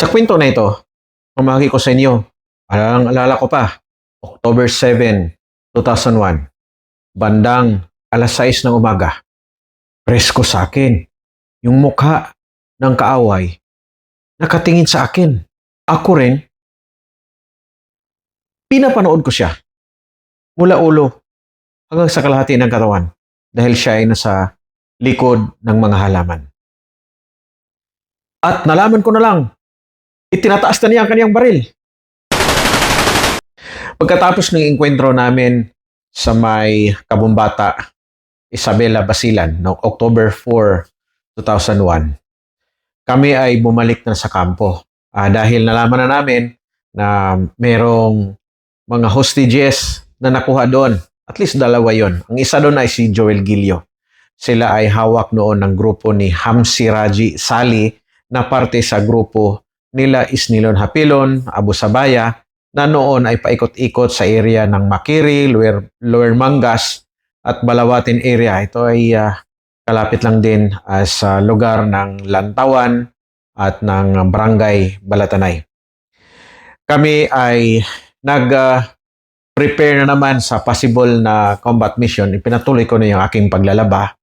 Sa kwento na ito, pamahagi ko sa inyo, alang alala ko pa, October 7, 2001, bandang alas 6 ng umaga, presko sa akin. Yung mukha ng kaaway, nakatingin sa akin. Ako rin, pinapanood ko siya. Mula ulo hanggang sa kalahati ng katawan dahil siya ay nasa likod ng mga halaman. At nalaman ko na lang, itinataas na niya ang kanyang baril. Pagkatapos ng enkwentro namin sa may kabumbata, Isabela Basilan, noong October 4, 2001, kami ay bumalik na sa kampo. Ah, dahil nalaman na namin na merong mga hostages na nakuha doon. At least dalawa yon. Ang isa doon ay si Joel Gilio. Sila ay hawak noon ng grupo ni Hamsi Raji Sali na parte sa grupo nila Isnilon Hapilon, Abu Sabaya, na noon ay paikot-ikot sa area ng Makiri, Lower, Lower Mangas at Balawatin area. Ito ay ah, kalapit lang din ah, sa lugar ng Lantawan at ng Barangay Balatanay. Kami ay nag-prepare na naman sa possible na combat mission. Ipinatuloy ko na yung aking paglalaba.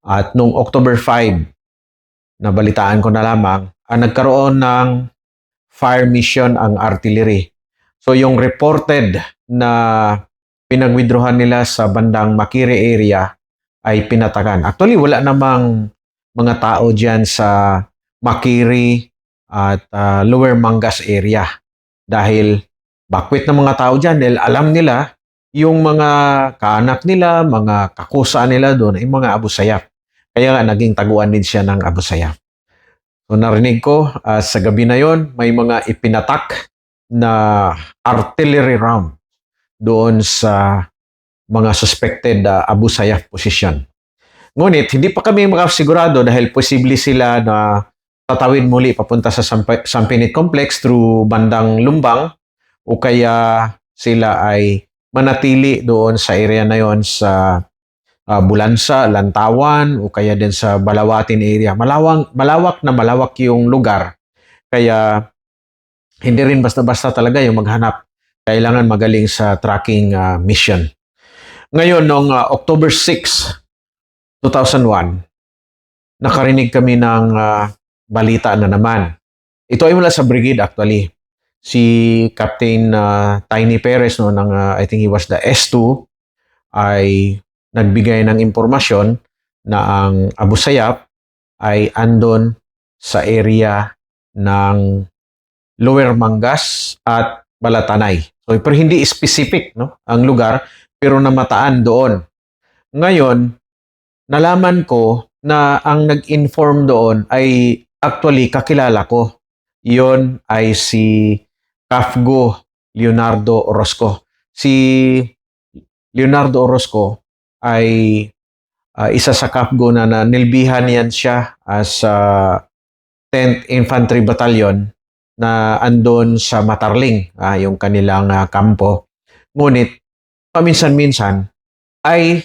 At nung October 5, nabalitaan ko na lamang, ah, nagkaroon ng fire mission ang artillery. So yung reported na pinag-withdrawhan nila sa bandang Makiri area ay pinatakan. Actually, wala namang mga tao dyan sa Makiri at ah, Lower Mangas area dahil bakwit ng mga tao dyan dahil alam nila yung mga kaanak nila, mga kakusa nila doon ay mga Abu Sayyaf. Kaya nga naging taguan din siya ng Abu Sayyaf. So narinig ko ah, sa gabi na yon may mga ipinatak na artillery round doon sa mga suspected ah, Abu Sayyaf position. Ngunit hindi pa kami makasigurado dahil posible sila na tatawid muli papunta sa Samp- Sampinit Complex through bandang Lumbang o kaya sila ay manatili doon sa area na yon sa ah, Bulansa, Lantawan o kaya din sa Balawatin area. Malawang, malawak na malawak yung lugar. Kaya hindi rin basta-basta talaga yung maghanap. Kailangan magaling sa tracking ah, mission. Ngayon, noong ah, October 6, 2001, nakarinig kami ng ah, balita na naman. Ito ay mula sa brigade actually. Si Captain ah, Tiny Perez no ng ah, I think he was the S2 ay nagbigay ng impormasyon na ang Abu Sayyaf ay andon sa area ng Lower Mangas at Balatanay. So, pero hindi specific no, ang lugar, pero namataan doon. Ngayon, nalaman ko na ang nag-inform doon ay actually kakilala ko. Yon ay si Kafgo Leonardo Orozco. Si Leonardo Orozco ay ah, isa sa Kafgo na, nilbihan yan siya as ah, 10th Infantry Battalion na andon sa Matarling, ah, yung kanilang ah, kampo. Ngunit, paminsan-minsan, ay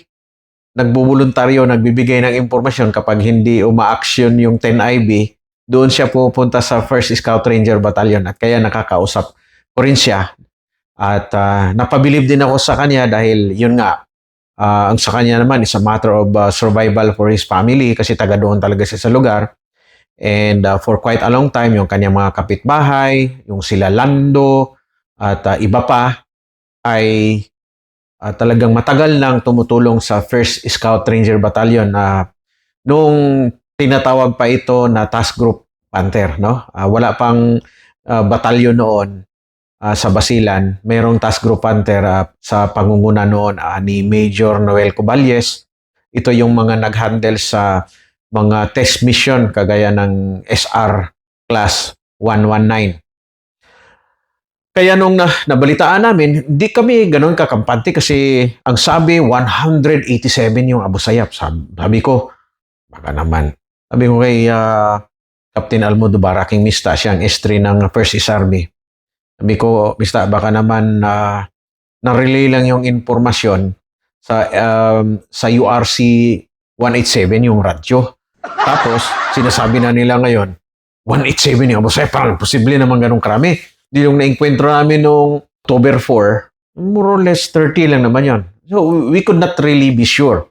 nagbubuluntaryo, nagbibigay ng impormasyon kapag hindi uma-action yung 10IB, doon siya pupunta sa 1st Scout Ranger Battalion at kaya nakakausap ko rin siya. At ah, napabilib din ako sa kanya dahil yun nga, ah, ang sa kanya naman is a matter of ah, survival for his family kasi taga doon talaga siya sa lugar. And uh, for quite a long time, yung kanyang mga kapitbahay, yung sila Lando, at uh, iba pa, ay uh, talagang matagal nang tumutulong sa 1st Scout Ranger Battalion na nung tinatawag pa ito na Task Group Panther. No? Uh, wala pang uh, batalyon noon uh, sa Basilan. Merong Task Group Panther uh, sa pangunguna noon uh, ni Major Noel Cuballes. Ito yung mga nag-handle sa mga test mission kagaya ng SR class 119. Kaya nung na, nabalitaan namin, di kami ganun kakampante kasi ang sabi 187 yung Abu Sayyaf. Sabi, ko, baka naman. Sabi ko kay ah, Captain Almodovar, aking mista, siyang S3 ng First East Army. Sabi ko, mista, baka naman na na-relay lang yung informasyon sa um, sa URC 187 yung radyo. Tapos, sinasabi na nila ngayon 187 yung abos. Eh, parang posible naman ganun karami. Di yung nainkwentro namin noong October 4, more or less 30 lang naman yon. So, we could not really be sure.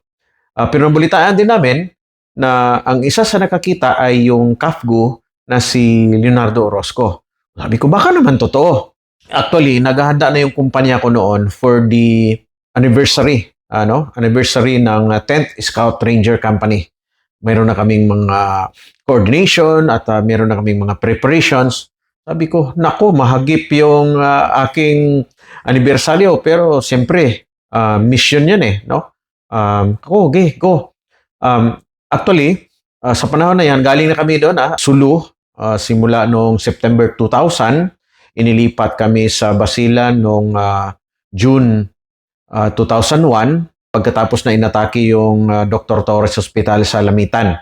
Ah, pero nabalitaan din namin na ang isa sa nakakita ay yung kafgu na si Leonardo Orozco. Sabi ko, baka naman totoo. Actually, naghahanda na yung kumpanya ko noon for the anniversary, ano, anniversary ng uh, 10th Scout Ranger Company. Mayroon na kaming mga coordination at uh, meron na kaming mga preparations. Sabi ko, nako, mahagip yung uh, aking anibersaryo. Pero siyempre, uh, mission yan eh, no? Um, go, okay, go. Um, actually, uh, sa panahon na yan, galing na kami doon, ah, Sulu, uh, simula noong September 2000. Inilipat kami sa Basilan noong uh, June uh, 2001 pagkatapos na inatake yung uh, Dr. Torres Hospital sa Lamitan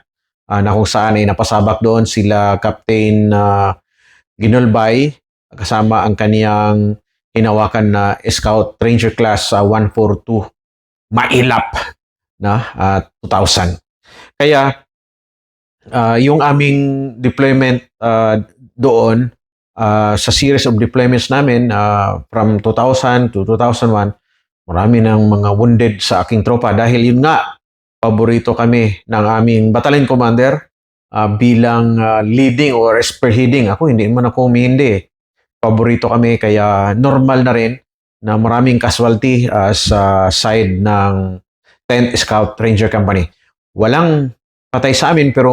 uh, na kung saan ay napasabak doon sila Captain uh, Ginolbay kasama ang kaniyang hinawakan na Scout Ranger Class uh, 142 Mailap na uh, 2000. Kaya uh, yung aming deployment uh, doon uh, sa series of deployments namin uh, from 2000 to 2001 marami ng mga wounded sa aking tropa dahil yun nga, paborito kami ng aming battalion commander uh, bilang uh, leading or spearheading. Ako, hindi man ako humindi. Paborito kami kaya normal na rin na maraming casualty uh, sa side ng 10th Scout Ranger Company. Walang patay sa amin pero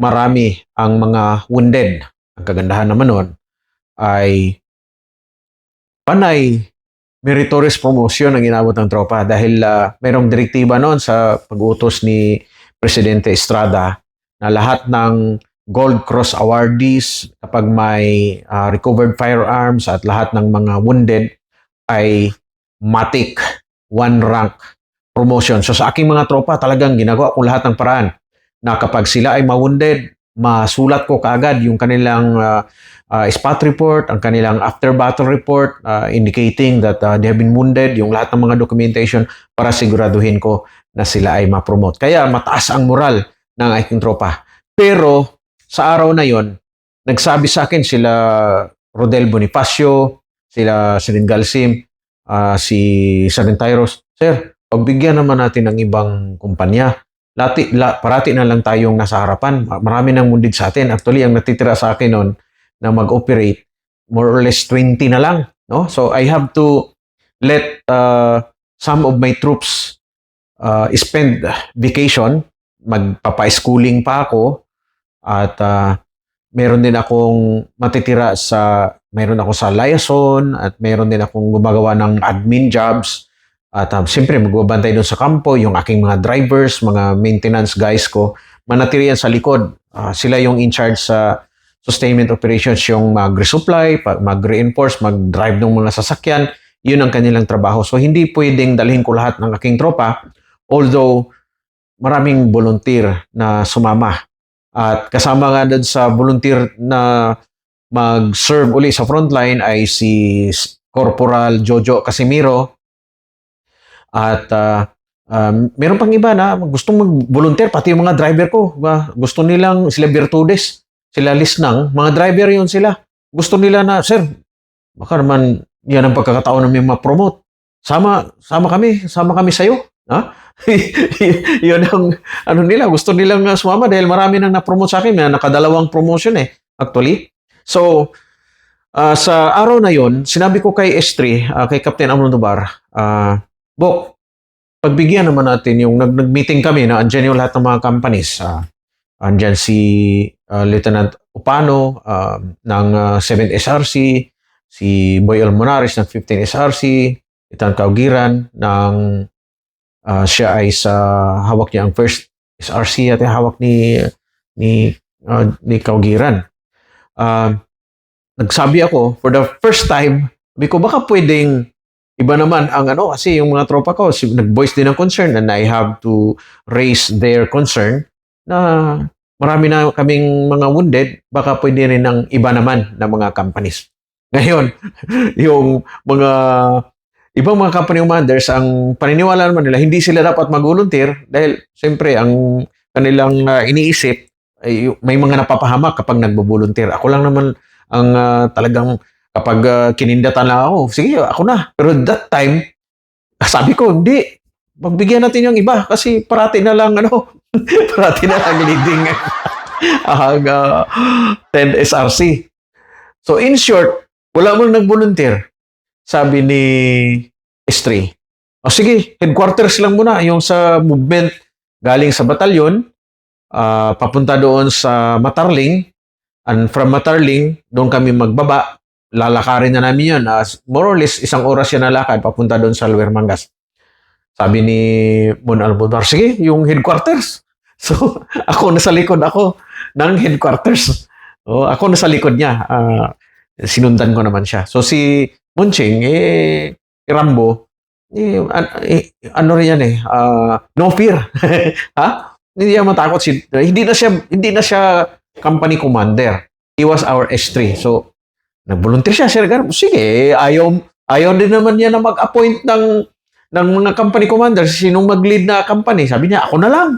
marami ang mga wounded. Ang kagandahan naman nun ay panay meritorious promotion ang inabot ng tropa dahil uh, mayroong direktiba noon sa pag-utos ni Presidente Estrada na lahat ng Gold Cross awardees kapag may uh, recovered firearms at lahat ng mga wounded ay matik one rank promotion. So sa aking mga tropa talagang ginagawa ko lahat ng paraan na kapag sila ay ma-wounded, masulat ko kaagad yung kanilang uh, uh, spot report, ang kanilang after battle report uh, indicating that uh, they have been wounded, yung lahat ng mga documentation para siguraduhin ko na sila ay ma-promote. Kaya mataas ang moral ng aking tropa. Pero sa araw na yon, nagsabi sa akin sila Rodel Bonifacio, sila Sirin Galsim, uh, si Sarin Tyros, Sir, pagbigyan naman natin ng ibang kumpanya. Lati, la, parati na lang tayong nasa harapan. Marami nang mundid sa atin. Actually, ang natitira sa akin noon, na mag-operate, more or less 20 na lang. No? So I have to let uh, some of my troops uh, spend vacation, magpapa-schooling pa ako, at uh, meron din akong matitira sa, meron ako sa liaison, at meron din akong gumagawa ng admin jobs, at um, siyempre, magbabantay doon sa kampo, yung aking mga drivers, mga maintenance guys ko, manatili yan sa likod. Uh, sila yung in charge sa sustainment operations yung mag-resupply, mag-reinforce, mag-drive ng mga sasakyan, yun ang kanilang trabaho. So hindi pwedeng dalhin ko lahat ng aking tropa, although maraming volunteer na sumama. At kasama nga doon sa volunteer na mag-serve uli sa frontline ay si Corporal Jojo Casimiro. At uh, um, meron pang iba na gustong mag-volunteer, pati yung mga driver ko. Gusto nilang sila Virtudes sila Lisnang, mga driver yun sila. Gusto nila na, sir, baka naman yan ang pagkakataon namin ma-promote. Sama, sama kami, sama kami sa'yo. Ha? yun ang ano nila, gusto nilang uh, sumama dahil marami nang na-promote sa akin. May nakadalawang promotion eh, actually. So, uh, sa araw na yon, sinabi ko kay S3, uh, kay Captain Amrondobar, uh, Bok, pagbigyan naman natin yung nag- nag-meeting kami na andyan yung lahat ng mga companies. Uh, andyan si uh, Lieutenant Upano uh, ng uh, 7th SRC, si Boy Almonares ng 15th SRC, Lieutenant Kaugiran ng uh, siya ay sa hawak niya ang first SRC at hawak ni ni uh, ni Kaugiran. Uh, nagsabi ako for the first time, sabi ko baka pwedeng iba naman ang ano kasi yung mga tropa ko nag-voice din ng concern and I have to raise their concern na marami na kaming mga wounded, baka pwede rin ng iba naman na mga companies. Ngayon, yung mga ibang mga company commanders, ang paniniwala naman nila, hindi sila dapat mag-volunteer dahil siyempre ang kanilang uh, iniisip ay, may mga napapahamak kapag nagbo-volunteer. Ako lang naman ang ah, talagang kapag ah, kinindatan lang ako, sige, ako na. Pero that time, sabi ko, hindi. Pagbigyan natin yung iba kasi parati na lang, ano, parati na lang leading ang ah, 10 SRC. So in short, wala mo nag-volunteer. Sabi ni S3. O sige, headquarters lang muna yung sa movement galing sa batalyon ah, papunta doon sa Matarling and from Matarling doon kami magbaba lalakarin na namin yun. As more or less isang oras yan na lakad papunta doon sa Luer Mangas. Sabi ni Mon Almodar sige yung headquarters. So ako nasa likod ako ng headquarters. Oh, ako nasa likod niya. Ah, sinundan ko naman siya. So si Munching eh Rambo eh, eh, ano rin yan eh ah, no fear. Ha? Hindi niya matakot. Si hindi na siya hindi na siya company commander. He was our S3 so nag-volunteer siya Sir Gar. Sige ayaw ayaw din naman niya na mag-appoint ng ng mga company commander. Sinong mag-lead na company? Sabi niya ako na lang